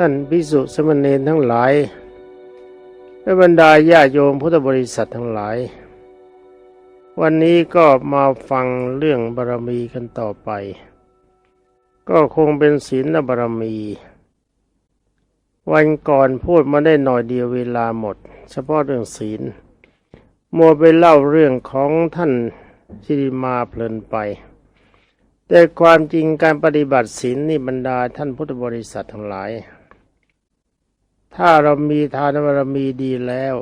ท่านพิสุสมณเณรทั้งหลายและบรรดาญาโยมพุทธบริษัททั้งหลาย วันนี้ก็มาฟังเรื่องบารมีกันต่อไป ก็คงเป็นศีลบารมี วันก่อนพูดมาได้หน่อยเดียวเวลาหมด เฉพาะเรื่องศีลมัวไปเล่าเรื่องของท่านชิริมาเพลินไป แต่ความจริงการปฏิบัติศีลนี่บรรดาท่านพุทธบริษัททั้งหลาย ถ้าเรามีทานบารมีดีแล้ว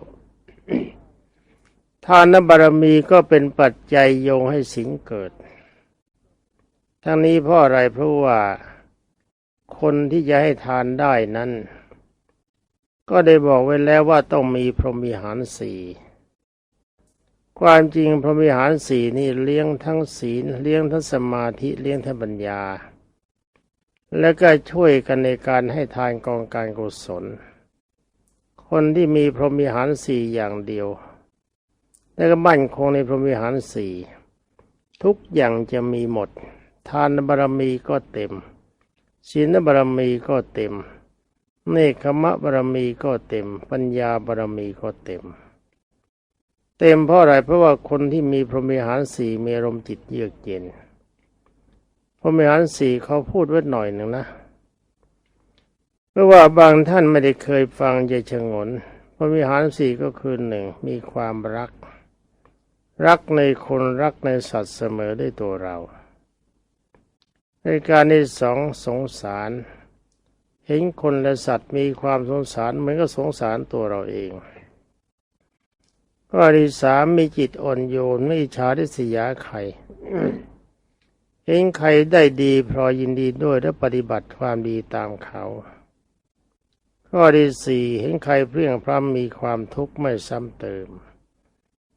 ทานบารมีก็เป็นปัจจัยโยงให้ศีลเกิด ทั้งนี้เพราะอะไรเพราะว่าคนที่จะให้ทานได้นั้น ก็ได้บอกไว้แล้วว่าต้องมีพรหมิหารสี่ความจริงพรหมิหารสี่นี่เลี้ยงทั้งศีลเลี้ยงทั้งสมาธิเลี้ยงทั้งปัญญา และก็ช่วยกันในการให้ทานกองการกุศล คนที่มีพรหมิหารสี่อย่างเดียว แล้วก็มั่นคงในพรหมิหารสี่ทุกอย่างจะมีหมด ทานบารมีก็เต็มศีลบารมีก็เต็ม เนคขมะบารมีก็เต็ม ปัญญาบารมีก็เต็ม เต็มเพราะอะไรเพราะว่าคนที่มีพรหมิหารสี่มีอารมณ์จิตเยือกเย็นพรหมิหารสี่เขาพูดไว้หน่อยหนึ่งนะ เพราะว่าบางท่านไม่ได้เคยฟังจะชงนพรหมิหารสี่ก็คือหนึ่งมีความรัก รักในคนรักในสัตว์เสมอด้วยตัวเราในการที่สองสงสาร เห็นคนและสัตว์มีความสงสารเหมือนก็สงสารตัวเราเองข้อที่สามมีจิตอ่อนโยนไม่อิจฉาริษยาใครเห็นใครได้ดีพลอยินดีด้วยและปฏิบัติความดีตามเขา ข้อที่สี่เห็นใครเพลี่ยงพร้ำมีความทุกข์ไม่ซ้ำเติม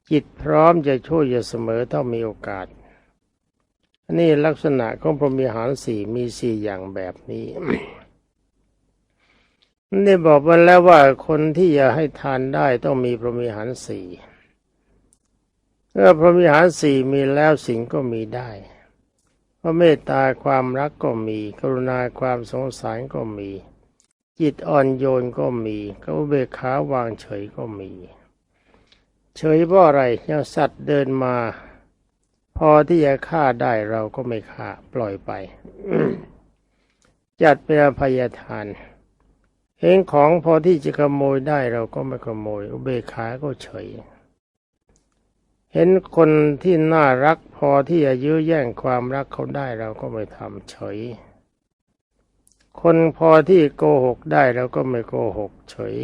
จิตพร้อมจะช่วยอยู่เสมอถ้ามีโอกาสอันนี้ลักษณะของพรหมีหารสี่มีสี่อย่างแบบนี้ได้บอกมาแล้วว่าคนที่จะให้ทานได้ต้องมีพรหมิหารสี่เมื่อพรหมิหารสี่มีแล้วสิ่งก็มีได้เพราะเมตตาความรักก็มี กรุณาความสงสารก็มี จิตอ่อนโยนก็มีก็เบกขาวางเฉยก็มี เฉยเพราะอะไรยังสัตว์เดินมา พอที่จะฆ่าได้เราก็ไม่ฆ่าปล่อยไปจัดเป็นอภัยทานเห็นของพอที่จะขโมยได้เราก็ไม่ขโมย อุเบกขาก็เฉย เห็นคนที่น่ารักพอที่จะยื้อแย่งความรักเขาได้เราก็ไม่ทำเฉย คนพอที่โกหกได้เราก็ไม่โกหกเฉย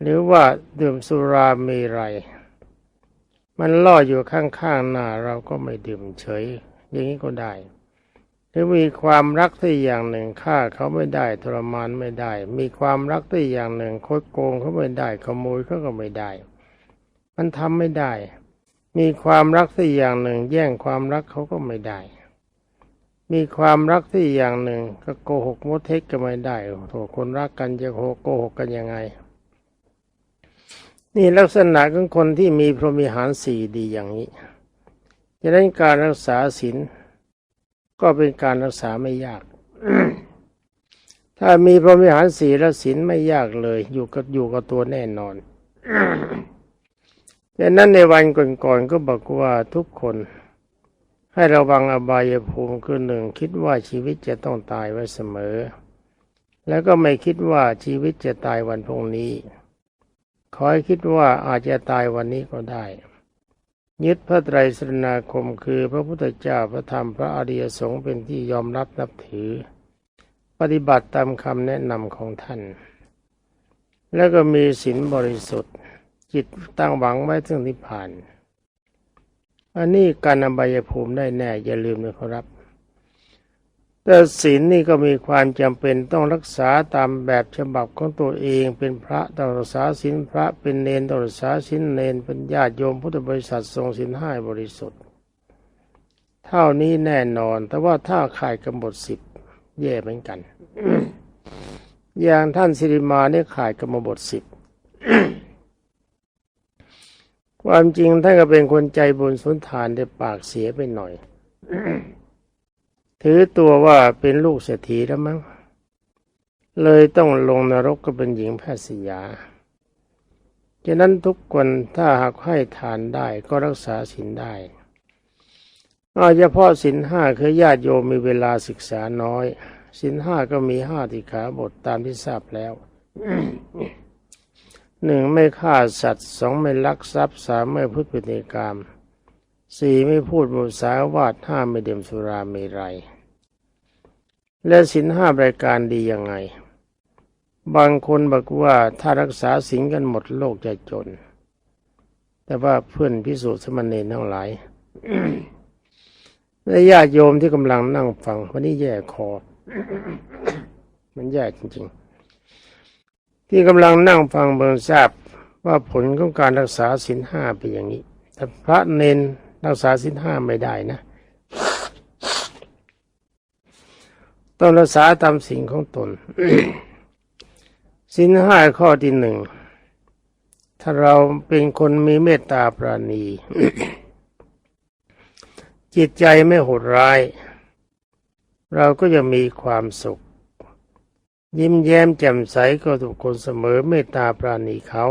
หรือว่าดื่มสุรามีไร มันล่ออยู่ข้างๆหน้าเราก็ไม่ดื่มเฉย อย่างนี้ก็ได้ หรือมีความรักที่อย่างหนึ่งฆ่าเขาไม่ได้ทรมานไม่ได้ มีความรักที่อย่างหนึ่งคดโกงเขาไม่ได้ขโมยเขาก็ไม่ได้ มันทำไม่ได้ มีความรักที่อย่างหนึ่ง แย่งความรักเขาก็ไม่ได้ มีความรักที่อย่างหนึ่ง ก็โกหกมดเท็จก็ไม่ได้โถคนรักกันจะโกหกกันยังไง นี่ลักษณะของคนที่มีพรหมิหารสี่ดีอย่างนี้ดังนั้นการรักษาศีลก็เป็นการรักษาไม่ยาก ถ้ามีพรหมิหารสี่และศีลไม่ยากเลย อยู่กับอยู่กับตัวแน่นอนดังนั้นในวันก่อนๆก็บอกว่าทุกคน ให้ระวังอบายภูมิคือหนึ่งคิดว่าชีวิตจะต้องตายไว้เสมอ แล้วก็ไม่คิดว่าชีวิตจะตายวันพรุ่งนี้ ขอให้คิดว่าอาจจะตายวันนี้ก็ได้ยึดพระไตรสรณาคมคือพระพุทธเจ้าพระธรรมพระอริยสงฆ์เป็นที่ยอมรับนับถือ ปฏิบัติตามคำแนะนำของท่าน แล้วก็มีศีลบริสุทธิ์ จิตตั้งหวังไว้ถึงนิพพาน อันนี้การนำใบยภูมิได้แน่ อย่าลืมนะครับแต่ศีลนี่ก็มีความจำเป็นต้องรักษาตามแบบฉบับของตัวเองเป็นพระต้องรักษาศีลพระเป็นเนนต้องรักษาศีลเนนเป็นญาติโยมพุทธบริษัททรงศีลห้าบริสุทธิ์ เท่านี้แน่นอน แต่ว่าถ้าขาดกำหนดสิบแย่เหมือนกัน อย่างท่านสิริมาเนี่ยขาดกำหนดสิบ ความจริงท่านก็เป็นคนใจบุญสุนทานแต่ปากเสียไปหน่อย ถือตัวว่าเป็นลูกเศรษฐีแล้วมั้ง เลยต้องลงนรกก็เป็นหญิงแพทย์สยาฉะนั้นทุกคนถ้าหากให้ทานได้ก็รักษาศีลได้อาเฉพาะศีลห้าคือญาติโยมมีเวลาศึกษาน้อยศีลห้าก็มีห้าติขาบทตามที่ทราบแล้ว หนึ่งไม่ฆ่าสัตว์สองไม่ลักทรัพย์สามไม่พูดปฏิกรรมสี่ไม่พูดมุสาวาทห้าไม่ดื่มสุราเมรัย และศีลห้ารายการดียังไง บางคนบอกว่าถ้ารักษาศีลกันหมดโลกจะจน แต่ว่าเพื่อนพิสูจน์สมณเณรทั้งหลายและญาติโยมที่กำลังนั่งฟังวันนี้แย่คอ มันแย่จริงๆ ที่กำลังนั่งฟังเบิงทราบว่าผลของการรักษาศีลห้าเป็นอย่างนี้แต่พระเนนรักษาศีลห้าไม่ได้นะต้องรักษาตามสิ่งของตนศีลห้าข้อที่หนึ่ง ถ้าเราเป็นคนมีเมตตาปราณี จิตใจไม่โหดร้าย เราก็จะมีความสุข ยิ้มแย้มแจ่มใสก็ทุกคนเสมอเมตตาปราณีเขา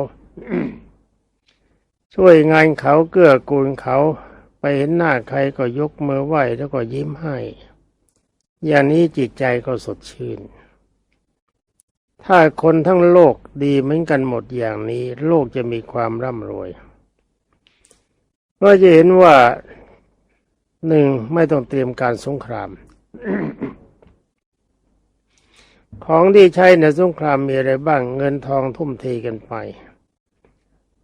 ช่วยงานเขาเกื้อกูลเขา ไปเห็นหน้าใครก็ยกมือไหว้แล้วก็ยิ้มให้ อย่างนี้จิตใจก็สดชื่น ถ้าคนทั้งโลกดีเหมือนกันหมดอย่างนี้ โลกจะมีความร่ำรวยก็จะเห็นว่าหนึ่งไม่ต้องเตรียมการสงคราม ของที่ใช้ในสงครามมีอะไรบ้างเงินทองทุ่มเทกันไป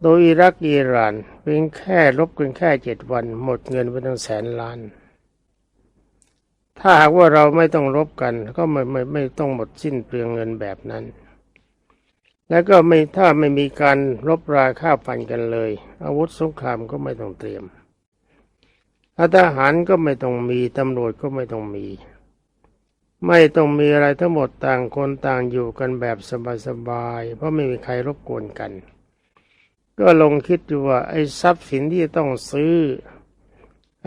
โดยอิรักอิหร่านเพียงแค่รบกันแค่เจ็ดวัน หมดเงินไปตั้งแสนล้าน ถ้าหากว่าเราไม่ต้องรบกัน ก็ไม่ไม่ไม่ต้องหมดสิ้นเปลืองเงินแบบนั้น แล้วก็ไม่ถ้าไม่มีการรบราฆ่าฟันกันเลย อาวุธสงครามก็ไม่ต้องเตรียมทหารก็ไม่ต้องมีตำรวจก็ไม่ต้องมี ไม่ต้องมีอะไรทั้งหมดต่างคนต่างอยู่กันแบบสบายๆ เพราะไม่มีใครรบกวนกัน ก็ลงคิดดูว่าไอ้ทรัพย์สินที่ต้องซื้อ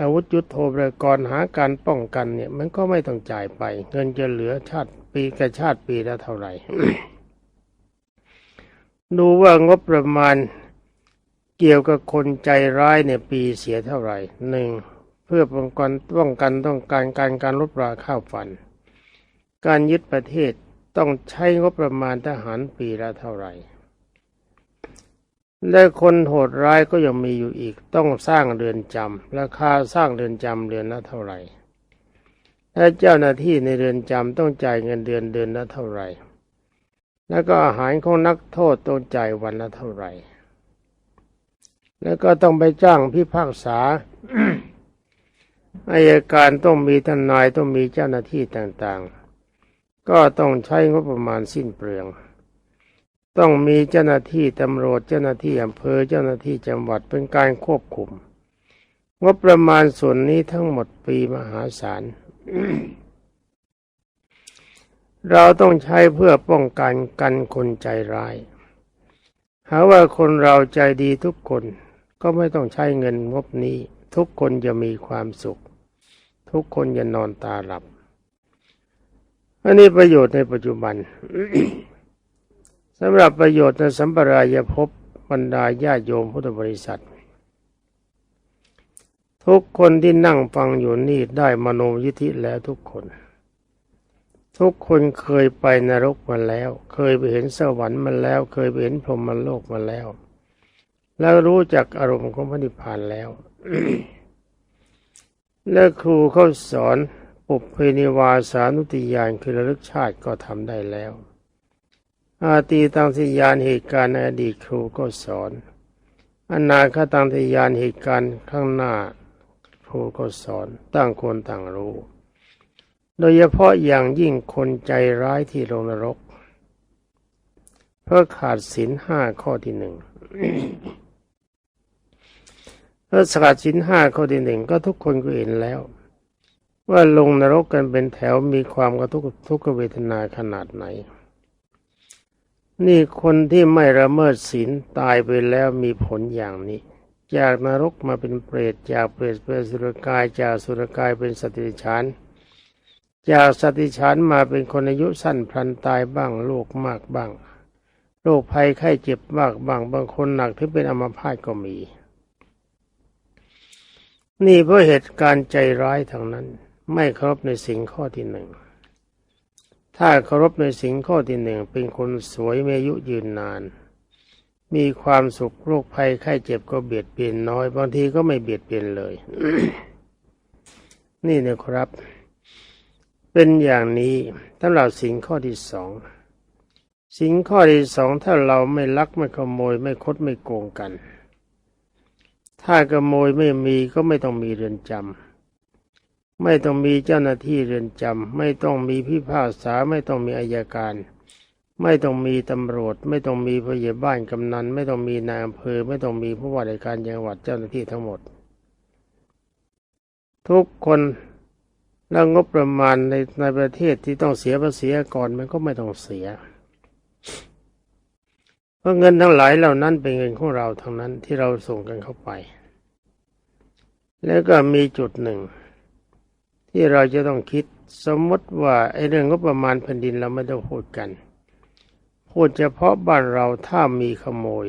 อาวุธยุทโธปกรณ์หาการป้องกันเนี่ย มันก็ไม่ต้องจ่ายไป เงินจะเหลือชาติปีกับชาติปีละเท่าไหร่ ดูว่างบประมาณเกี่ยวกับคนใจร้ายเนี่ยปีเสียเท่าไหร่หนึ่งเพื่อป้องกันป้องกันต้องการการการลดราข้าวฟัน การยึดประเทศต้องใช้งบประมาณทหารปีละเท่าไหร่ และคนโหดร้ายก็ยังมีอยู่อีกต้องสร้างเรือนจำราคาสร้างเรือนจำเรือนละเท่าไหร่และเจ้าหน้าที่ในเรือนจำต้องจ่ายเงินเดือนเดือนละเท่าไหร่ แล้วก็อาหารของนักโทษต้องจ่ายวันละเท่าไหร่ แล้วก็ต้องไปจ้างพิพากษาอายการต้องมีทนายต้องมีเจ้าหน้าที่ต่างๆ ก็ต้องใช้งบประมาณสิ้นเปลือง ต้องมีเจ้าหน้าที่ตำรวจเจ้าหน้าที่อำเภอเจ้าหน้าที่จังหวัดเป็นการควบคุม งบประมาณส่วนนี้ทั้งหมดปีมหาศาลเราต้องใช้เพื่อป้องกันกันคนใจร้ายหาว่าคนเราใจดีทุกคนก็ไม่ต้องใช้เงินงบนี้ ทุกคนจะมีความสุข ทุกคนจะนอนตาหลับ อันนี้ประโยชน์ในปัจจุบันสำหรับประโยชน์ในสัมปรายภพบรรดาญาโยมพุทธบริษัท ทุกคนที่นั่งฟังอยู่นี่ได้มโนยิธิแล้วทุกคน ทุกคนเคยไปนรกมาแล้ว เคยไปเห็นสวรรค์มาแล้ว เคยไปเห็นพรหมโลกมาแล้ว แล้วรู้จักอารมณ์ของพระนิพพานแล้ว และครูเขาสอน ปุเพนิวาสานุติยานคือระลึกชาติก็ทำได้แล้ว อาตีตังสิยานเหตุการณ์ในอดีตครูก็สอน อนาคตังสิยานเหตุการณ์ข้างหน้าครูก็สอนตั้งคนต่างรู้ โดยเฉพาะอย่างยิ่งคนใจร้ายที่ลงนรก เพราะขาดศีลห้าข้อที่หนึ่งเพราะขาดศีลห้าข้อที่หนึ่งก็ทุกคนก็เห็นแล้ว ว่าลงนรกกันเป็นแถวมีความกระทุกทุกขเวทนาขนาดไหน นี่คนที่ไม่ละเมิดศีลตายไปแล้วมีผลอย่างนี้จากนรกมาเป็นเปรตจากเปรตเป็นสุรกายจากสุรกายเป็นสตว์เดรัจฉานจากสติฉันมาเป็นคนอายุสั้นพลันตายบ้างโรคมากบ้างโรคภัยไข้เจ็บมากบ้างบางคนหนักถึงเป็นอัมพาตก็มี นี่เพราะเหตุการณ์ใจร้ายทางนั้น ไม่เคารพในสิ่งข้อที่หนึ่ง ถ้าเคารพในสิ่งข้อที่หนึ่งเป็นคนสวยมีอายุยืนนาน มีความสุขโรคภัยไข้เจ็บก็เบียดเบียนน้อย บางทีก็ไม่เบียดเบียนเลย นี่นะครับ เป็นอย่างนี้สำหรับสิ่งข้อที่สองสิ่งข้อที่สองถ้าเราไม่ลักไม่ขโมยไม่คดไม่โกงกัน ถ้าขโมยไม่มีก็ไม่ต้องมีเรือนจำ ไม่ต้องมีเจ้าหน้าที่เรือนจำไม่ต้องมีพิพากษาไม่ต้องมีอายการ ไม่ต้องมีตำรวจ ไม่ต้องมีผู้ใหญ่บ้านกำนัน ไม่ต้องมีนายอำเภอ ไม่ต้องมีผู้ว่าราชการจังหวัดเจ้าหน้าที่ทั้งหมด ทุกคนแล้วงบประมาณในในประเทศที่ต้องเสียภาษีก่อนมันก็ไม่ต้องเสีย เพราะเงินทั้งหลายเหล่านั้นเป็นเงินของเราทั้งนั้นที่เราส่งกันเข้าไป แล้วก็มีจุดหนึ่ง ที่เราจะต้องคิดสมมติว่าไอ้เรื่องงบประมาณแผ่นดินเราไม่ต้องพูดกัน พูดเฉพาะบ้านเราถ้ามีขโมย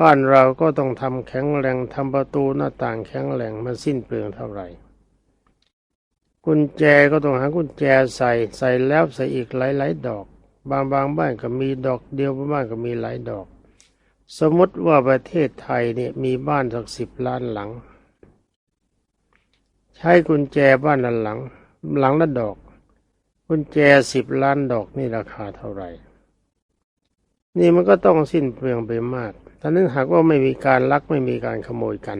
บ้านเราก็ต้องทำแข็งแรงทำประตูหน้าต่างแข็งแรงมันสิ้นเปลืองเท่าไหร่กุญแจก็ต้องหากุญแจใส่ใส่แล้วใส่อีกหลายๆดอก บางบางบ้านก็มีดอกเดียวบางบ้านก็มีหลายดอก สมมติว่าประเทศไทยเนี่ยมีบ้านสักสิบล้านหลัง ใช้กุญแจบ้านละหลังหลังละดอก กุญแจสิบล้านดอกนี่ราคาเท่าไหร่ นี่มันก็ต้องสิ้นเปลืองไปมากท่านั้นหากว่าไม่มีการลักไม่มีการขโมยกัน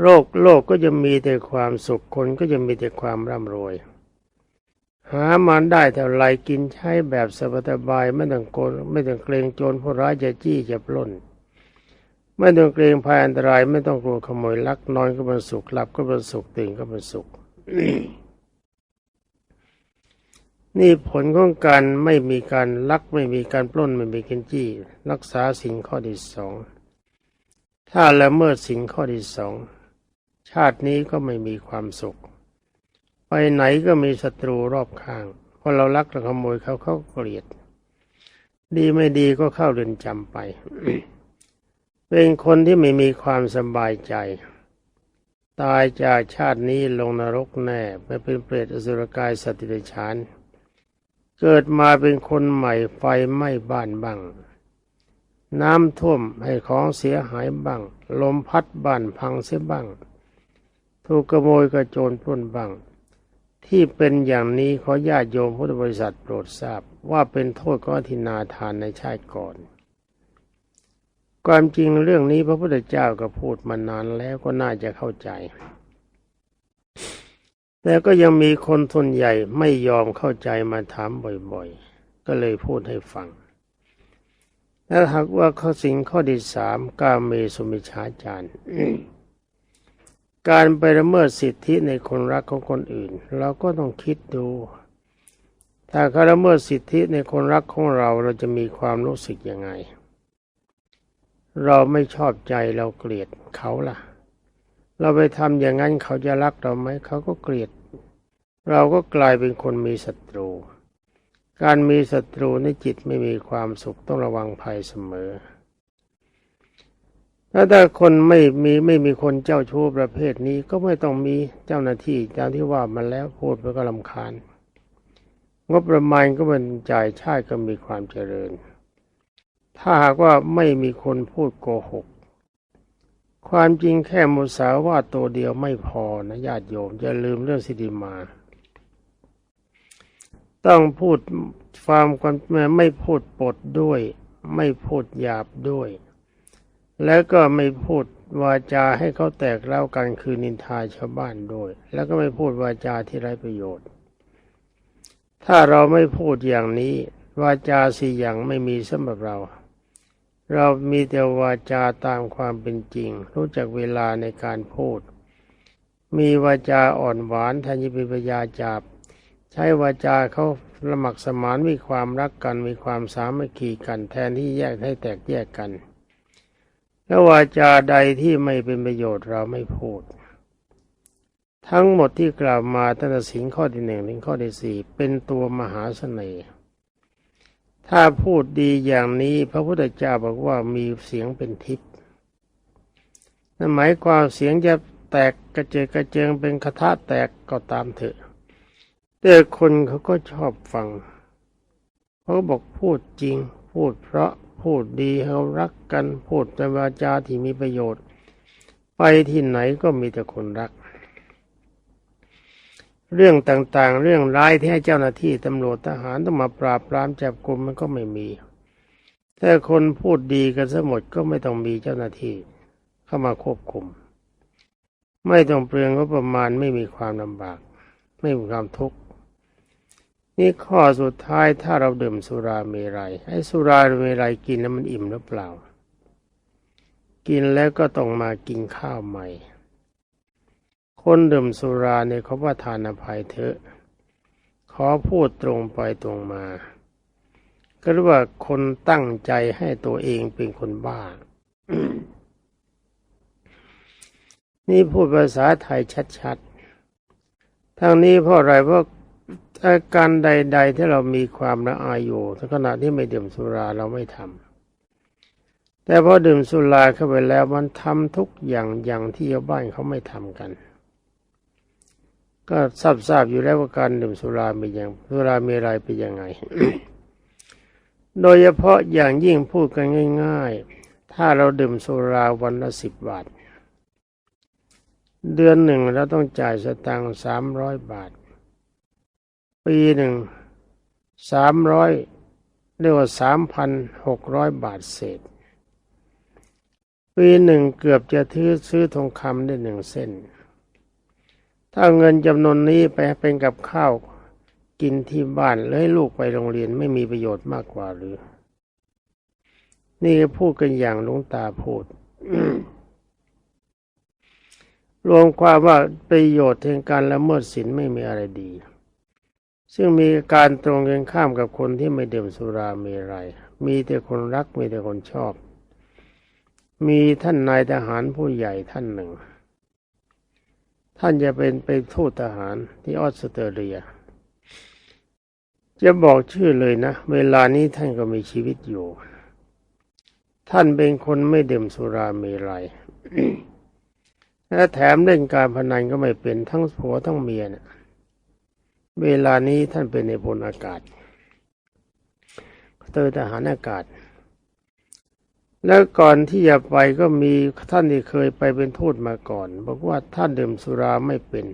โรคโลกก็จะมีแต่ความสุขคนก็จะมีแต่ความร่ำรวย หามันได้เท่าไรกินใช้แบบสบายๆไม่ต้องโกนไม่ต้องเกรงโจรผู้ร้ายจะจี้จะปล้น ไม่ต้องเกรงภัยอันตราย ไม่ต้องกลัวขโมยลักนอนก็เป็นสุขหลับก็เป็นสุขตื่นก็เป็นสุข นี่ผลของการไม่มีการลักไม่มีการปล้นไม่มีการจี้ รักษาสิ่งข้อที่สองถ้าละเมิดสิ่งข้อที่สองชาตินี้ก็ไม่มีความสุข ไปไหนก็มีศัตรูรอบข้างพอเราลักเราขโมยเขาเขาเกลียด ดีไม่ดีก็เข้าเรือนจำไป เป็นคนที่ไม่มีความสบายใจ ตายจากชาตินี้ลงนรกแน่ไปเป็นเปรตอสุรกายสตว์ติเดชาน เกิดมาเป็นคนใหม่ไฟไหม้บ้านบ้าง น้ำท่วมให้ของเสียหายบ้าง ลมพัดบ้านพังเสียบ้าง ถูกขโมยกระโจนปล้นบ้าง ที่เป็นอย่างนี้ขอญาติโยมพุทธบริษัทโปรดทราบว่าเป็นโทษของอธินาทานในชาติก่อน ความจริงเรื่องนี้พระพุทธเจ้าก็พูดมานานแล้วก็น่าจะเข้าใจ แต่ก็ยังมีคนทนใหญ่ไม่ยอมเข้าใจมาถามบ่อยๆ ก็เลยพูดให้ฟังถ้าหากว่าข้อสิ่งข้อที่สามกาเมสุมิชาจารการไปละเมิดสิทธิในคนรักของคนอื่น เราก็ต้องคิดดู ถ้าเขาละเมิดสิทธิในคนรักของเราเราจะมีความรู้สึกยังไง เราไม่ชอบใจเราเกลียดเขาล่ะ เราไปทำอย่างนั้นเขาจะรักเราไหมเขาก็เกลียด เราก็กลายเป็นคนมีศัตรู การมีศัตรูในจิตไม่มีความสุขต้องระวังภัยเสมอถ้าถ้าคนไม่มีไม่มีคนเจ้าชู้ประเภทนี้ก็ไม่ต้องมีเจ้าหน้าที่ตามที่ว่ามาแล้วพูดไปก็ลำคาญ งบประมาณก็เป็นจ่ายชาติก็มีความเจริญ ถ้าหากว่าไม่มีคนพูดโกหก ความจริงแค่มุสาวาตัวเดียวไม่พอนะญาติโยมอย่าลืมเรื่องสิริมา ต้องพูดความความไม่พูดปดด้วย ไม่พูดหยาบด้วย แล้วก็ไม่พูดวาจาให้เขาแตกเล่ากันคือนินทาชาวบ้านด้วย แล้วก็ไม่พูดวาจาที่ไร้ประโยชน์ ถ้าเราไม่พูดอย่างนี้ วาจาสี่อย่างไม่มีสำหรับเรา เรามีแต่วาจาตามความเป็นจริง รู้จักเวลาในการพูด มีวาจาอ่อนหวานทันยิปิปยาจาบ ใช้วาจาเขาละหมักสมานมีความรักกันมีความสามัคคีกันแทนที่แยกให้แตกแยกกันแล้ววาจาใดที่ไม่เป็นประโยชน์เราไม่พูด ทั้งหมดที่กล่าวมาตั้งแต่สินข้อที่หนึ่งถึงข้อที่สี่เป็นตัวมหาเสน่ห์ ถ้าพูดดีอย่างนี้พระพุทธเจ้าบอกว่ามีเสียงเป็นทิพย์นั่นหมายความเสียงจะแตกกระเจิงกระเจิงเป็นคาถาแตกก็ตามเถอะ แต่คนเขาก็ชอบฟังเขาบอกพูดจริง พูดเพราะพูดดีเขารักกันพูดแต่วาจาที่มีประโยชน์ ไปที่ไหนก็มีแต่คนรัก เรื่องต่างๆ เรื่องร้ายที่ให้เจ้าหน้าที่ตำรวจทหารต้องมาปราบปรามจับกลุ่มมันก็ไม่มีถ้าคนพูดดีกันสมดก็ไม่ต้องมีเจ้าหน้าที่เข้ามาควบคุม ไม่ต้องเปลืองงบประมาณไม่มีความลำบาก ไม่มีความทุกข์นี่ข้อสุดท้ายถ้าเราดื่มสุราเมรัยไอ้สุราเมรัยกินแล้วมันอิ่มหรือเปล่า กินแล้วก็ต้องมากินข้าวใหม่ คนดื่มสุราเนี่ยเขาว่าทานอภัยเถอะขอพูดตรงไปตรงมา ก็เรียกว่าคนตั้งใจให้ตัวเองเป็นคนบ้า นี่พูดภาษาไทยชัดๆ ทั้งนี้เพราะอะไรเพราะอาการใด ๆ ที่เรามีความละอายอยู่ในขณะที่ไม่ดื่มสุราเราไม่ทำแต่พอดื่มสุราเข้าไปแล้วมันทำทุกอย่างอย่างที่ชาวบ้านเขาไม่ทำกัน ก็ทราบทราบอยู่แล้วว่าการดื่มสุราเป็นอย่างสุรามีอะไรเป็นยังไง โดยเฉพาะอย่างยิ่งพูดกันง่าย ๆ ถ้าเราดื่มสุราวันละสิบบาท เดือนหนึ่งเราต้องจ่ายสตางค์สามร้อยบาท ปีหนึ่งสามร้อยเรียกว่าสามพันหกร้อยบาทเศษ ปีหนึ่งเกือบจะซื้อซื้อทองคำได้หนึ่งเส้น ถ้าเงินจำนวนนี้ไปเป็นกับข้าวกินที่บ้านแล้วให้ลูกไปโรงเรียนไม่มีประโยชน์มากกว่าหรือ นี่พูดกันอย่างลวงตาพูดรวมความว่าประโยชน์แห่งการละเมิดศีลไม่มีอะไรดี ซึ่งมีการตรงกันข้ามกับคนที่ไม่ดื่มสุราเมรัยมีแต่คนรักมีแต่คนชอบ มีท่านนายทหารผู้ใหญ่ท่านหนึ่ง ท่านจะเป็นไปทูตทหารที่ออสเตรเลีย จะบอกชื่อเลยนะ เวลานี้ท่านก็มีชีวิตอยู่ ท่านเป็นคนไม่ดื่มสุราเมรัยและแถมเล่นการพนันก็ไม่เป็นทั้งผัวทั้งเมียนะเวลานี้ท่านเป็นในพลอากาศเตอทหารอากาศ แล้วก่อนที่จะไปก็มีท่านที่เคยไปเป็นทูตมาก่อน บอกว่าท่านดื่มสุราไม่เป็น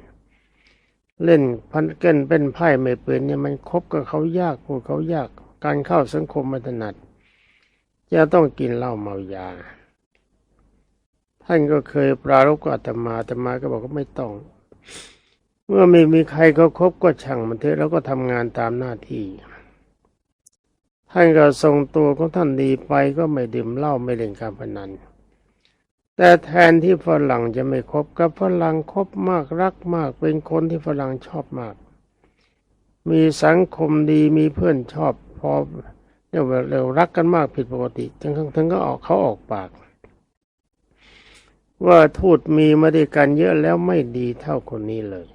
เล่นพันเก้นเป็นไพ่ไม่เป็นเนี่ยมันคบกับเขายากพูดเขายากการเข้าสังคมไม่ถนัดจะต้องกินเหล้าเมายา ท่านก็เคยปรารบกับอาตมาอาตมาก็บอกว่าไม่ต้อง เมื่อไม่มีใครเขาคบก็ช่างมันเถอะแล้วก็ทำงานตามหน้าที่ ท่านก็ทรงตัวของท่านดีไปก็ไม่ดื่มเหล้าไม่เล่นการพนัน แต่แทนที่ฝรั่งจะไม่คบกับฝรั่งคบมากรักมากเป็นคนที่ฝรั่งชอบมาก มีสังคมดีมีเพื่อนชอบพอเรียกว่าเรารักกันมากผิดปกติทั้งทั้งก็ออกเขาออกปาก ว่าทูตมีมาด้วยกันเยอะแล้วไม่ดีเท่าคนนี้เลย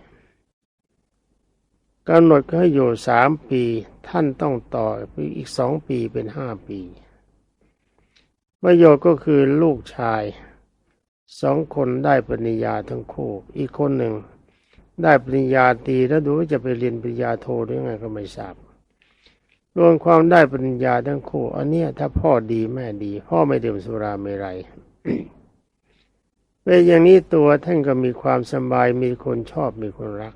กำหนดให้อยู่สามปี ท่านต้องต่ออีกสองปีเป็นห้าปี ประโยชน์ก็คือลูกชายสองคนได้ปริญญาทั้งคู่ อีกคนหนึ่งได้ปริญญาตรีแล้วดูว่าจะไปเรียนปริญญาโทหรือไงก็ไม่ทราบรวมความได้ปริญญาทั้งคู่ อันเนี้ยถ้าพ่อดีแม่ดี พ่อไม่ดื่มสุราเมรัยเป็นอย่างนี้ตัวท่านก็มีความสบายมีคนชอบมีคนรัก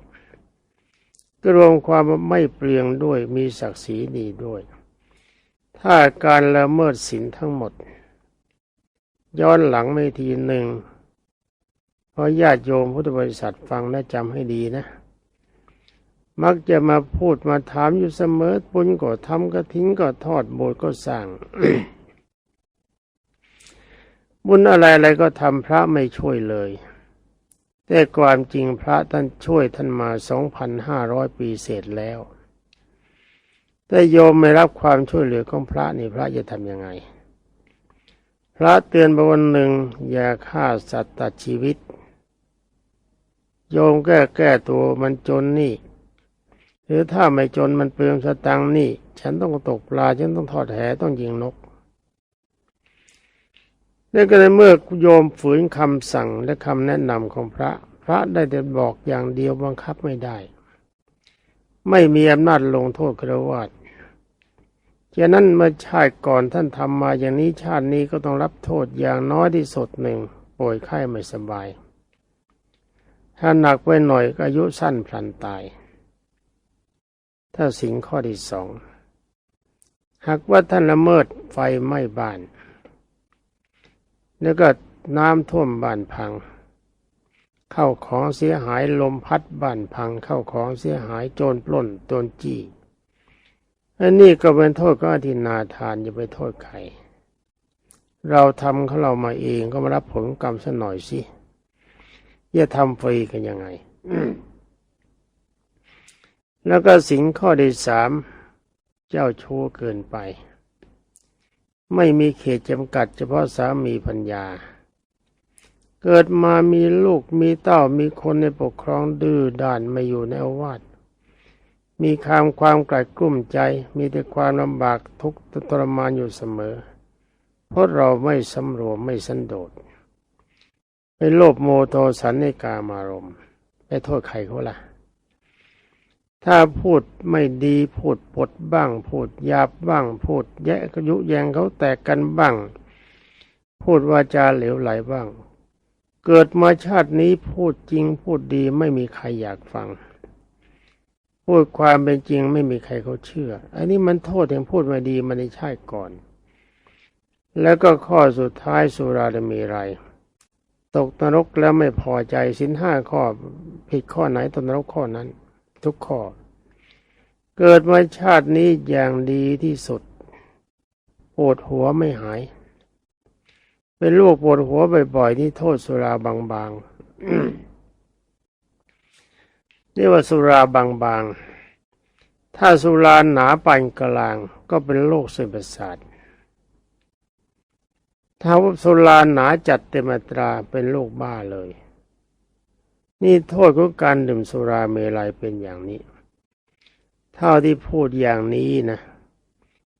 ก็รวมความไม่เปลืองด้วยมีศักดิ์ศรีดีด้วย ถ้าการละเมิดศีลทั้งหมด ย้อนหลังไม่ทีหนึ่งเพราะญาติโยมพุทธบริษัทฟังและจำให้ดีนะ มักจะมาพูดมาถามอยู่เสมอปุญก็ทำก็ทิ้งก็ทอดโบสถ์ก็สร้างบุญอะไรอะไรก็ทำพระไม่ช่วยเลย แต่ความจริงพระท่านช่วยท่านมาสองพันห้าร้อยปีเศษแล้ว แต่โยมไม่รับความช่วยเหลือของพระนี่พระจะทำยังไง พระเตือนบวันหนึ่งอย่าฆ่าสัตว์ตัดชีวิต โยมแก้แก้ตัวมันจนนี่ หรือถ้าไม่จนมันเปลืองสตังนี่ ฉันต้องตกปลา ฉันต้องทอดแหต้องยิงนก นี่ก็ในเมื่อโยมฝืนคำสั่งและคำแนะนำของพระ พระได้แต่บอกอย่างเดียวบังคับไม่ได้ ไม่มีอำนาจลงโทษครวาสฉะนั้นเมื่อชาติก่อนท่านทำมาอย่างนี้ชาตินี้ก็ต้องรับโทษอย่างน้อยที่สุดหนึ่งป่วยไข้ไม่สบาย ถ้าหนักไปหน่อยก็อายุสั้นพลันตาย ถ้าสิงข้อที่สองหากว่าท่านละเมิดไฟไหม้บ้าน แล้วก็น้ำท่วมบ้านพัง เข้าของเสียหายลมพัดบ้านพัง เข้าของเสียหายโจรปล้นโจรจี้อันนี้ก็เป็นโทษก็อธินาทานอย่าไปโทษใครเราทำเขาเรามาเองก็มารับผลกรรมสัหน่อยสิอย่าทำฟรีกันยังไงแล้วก็สิ่งข้อที่สามเจ้าชู้เกินไป ไม่มีเขตจำกัดเฉพาะสามีพัญญา เกิดมามีลูกมีเต้ามีคนในปกครองดื้อด้านไม่อยู่ในอาวาสมีความความกลัดกลุ้มใจ มีแต่ความลำบากทุกข์ทรมานอยู่เสมอ เพราะเราไม่สำรวมไม่สันโดษไปโลภโมโทสันในกามารมไปโทษใครเขาล่ะ ถ้าพูดไม่ดีพูดปดบ้าง พูดหยาบบ้าง พูดแยะยุแยงเขาแตกกันบ้าง พูดวาจาเหลวไหลบ้าง เกิดมาชาตินี้พูดจริงพูดดีไม่มีใครอยากฟัง พูดความเป็นจริงไม่มีใครเขาเชื่อ อันนี้มันโทษถึงพูดไมาดีมันในชาติก่อน แล้วก็ข้อสุดท้ายสุราจะมีไรตกนรกแล้วไม่พอใจสินห้าข้อผิดข้อไหนตกนรกข้อนั้น ทุกข้อ เกิดมาชาตินี้อย่างดีที่สุดปวดหัวไม่หาย เป็นโรคปวดหัวบ่อยๆนี่โทษสุราบางๆเรียกว่าสุราบางๆ ถ้าสุราหนาปานกลาง ก็เป็นโรคเส้นประสาทถ้าว่าสุราหนาจัดเต็มตราเป็นโรคบ้าเลย นี่โทษของการดื่มสุราเมลัยเป็นอย่างนี้ เท่าที่พูดอย่างนี้นะ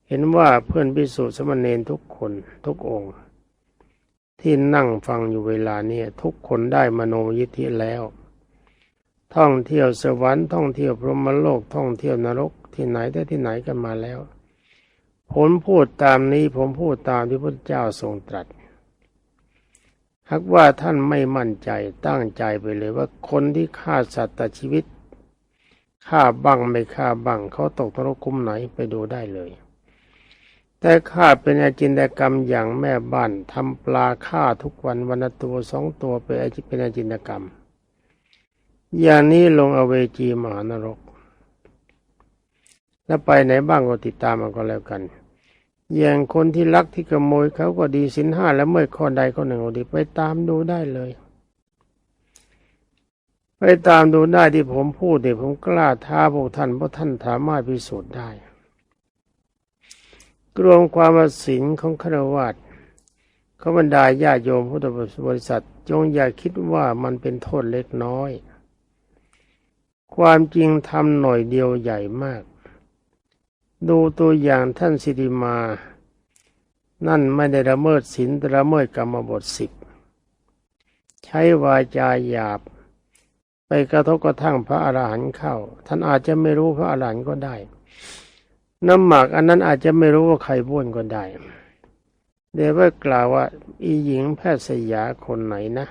เห็นว่าเพื่อนพิสุสมณเณรทุกคนทุกองค์ ที่นั่งฟังอยู่เวลานี้ทุกคนได้มโนยิทธิแล้ว ท่องเที่ยวสวรรค์ท่องเที่ยวพรหมโลกท่องเที่ยวนรกที่ไหนได้ที่ไหนกันมาแล้วผมพูดตามนี้ผมพูดตามที่พระเจ้าทรงตรัส หากว่าท่านไม่มั่นใจตั้งใจไปเลยว่าคนที่ฆ่าสัตว์ตัดชีวิตฆ่าบังไม่ฆ่าบังเขาตกนรกคุ้มไหนไปดูได้เลย แต่ฆ่าเป็นอาจินตกรรมอย่างแม่บ้านทำปลาฆ่าทุกวันวันตัวสองตัวเป็นอาจินตกรรม อย่างนี้ลงอเวจีมหานรก แล้วไปไหนบ้างก็ติดตามมาก็แล้วกัน อย่างคนที่ลักที่ขโมยเขาก็ดีสินห้าแล้วเมื่อข้อใดข้อหนึ่งก็ดีไปตามดูได้เลย ไปตามดูได้ที่ผมพูดเนี่ยผมกล้าท้าพวกท่านเพราะท่านสามารถพิสูจน์ได้กรวมความสินของฆราวาสเขาบรรดาญาโยมพุทธบริษัท จงอย่าคิดว่ามันเป็นโทษเล็กน้อย ความจริงทำหน่อยเดียวใหญ่มาก ดูตัวอย่างท่านสิริมา นั่นไม่ได้ละเมิดศีลละเมิดกรรมบทสิบใช้วาจาหยาบ ไปกระทบกระทั่งพระอรหันต์เข้า ท่านอาจจะไม่รู้พระอรหันต์ก็ได้ น้ำหมักอันนั้นอาจจะไม่รู้ว่าใครบ้วนก็ได้ เดวว่ากล่าวว่า อีหญิงแพทย์สยาคนไหนนะ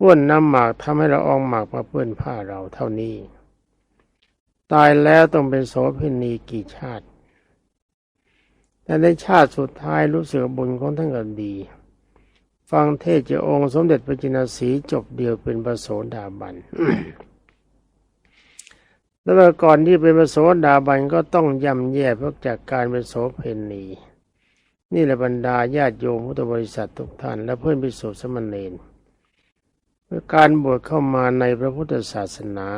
บ้วนน้ำหมากทำให้เราอองหมากมาเปื้อนผ้าเราเท่านี้ ตายแล้วต้องเป็นโสเภณีกี่ชาติ แต่ในชาติสุดท้ายรู้สึกบุญของท่านก็ดี ฟังเทศจะองค์สมเด็จพระจินสีจบเดียวเป็นประโสดาบันแล้วก่อนที่เป็นประโสดาบันก็ต้องย่ำแย่เพราะจากการเป็นโสเพณีนี่แหละบรรดาญาติโยมพุทธบริษัททุกท่าน และเพื่อนพิสุทธิสมณเณรการบวชเข้ามาในพระพุทธศาสนา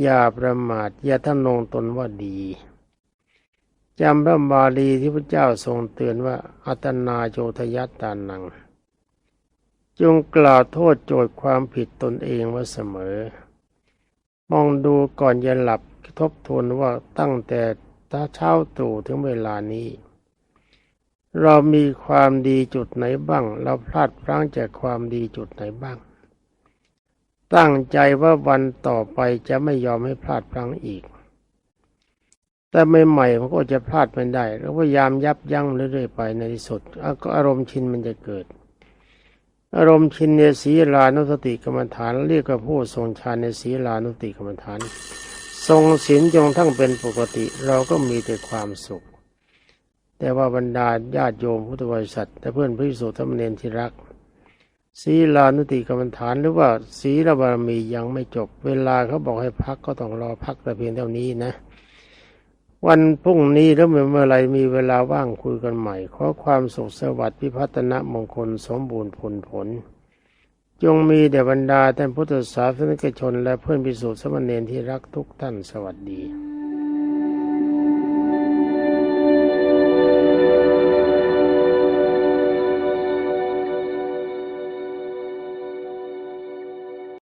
อย่าประมาทอย่าทำนงตนว่าดีจำพระบาลีที่พระเจ้าทรงเตือนว่า อัตนาโยทยัตตานัง จงกล่าวโทษโจทย์ความผิดตนเองว่าเสมอ มองดูก่อนจะหลับทบทวนว่าตั้งแต่ตาเช้าตู่ถึงเวลานี้ เรามีความดีจุดไหนบ้าง เราพลาดพลั้งจากความดีจุดไหนบ้าง ตั้งใจว่าวันต่อไปจะไม่ยอมให้พลาดพลั้งอีก แต่ใหม่ๆมันก็จะพลาดไม่ได้ แล้วพยายามยับยั้งเรื่อยๆไปในที่สุดอะก็อารมณ์ชินมันจะเกิด อารมณ์ชินในศีลานุสติกรรมฐาน เรียกว่าผู้ทรงฌานในศีลานุสติกรรมฐาน ทรงศีลจงทั้งเป็นปกติ เราก็มีแต่ความสุข แต่ว่าบรรดาญาติโยมพุทธบริษัทและเพื่อนพิสุทธิ์ธรรมเนรที่รัก ศีลานุติกรรมฐานหรือว่าศีลบารมียังไม่จบ เวลาเขาบอกให้พักก็ต้องรอพักแต่เพียงเท่านี้นะ วันพรุ่งนี้แล้วเมื่อไรมีเวลาว่างคุยกันใหม่ ขอความสุขสวัสดิ์พิพัฒนมงคลสมบูรณ์ผลผล จงมีแด่บรรดาท่านพุทธศาสนิกชน และเพื่อนพิสุทธิ์สมณเณรที่รักทุกท่านสวัสดี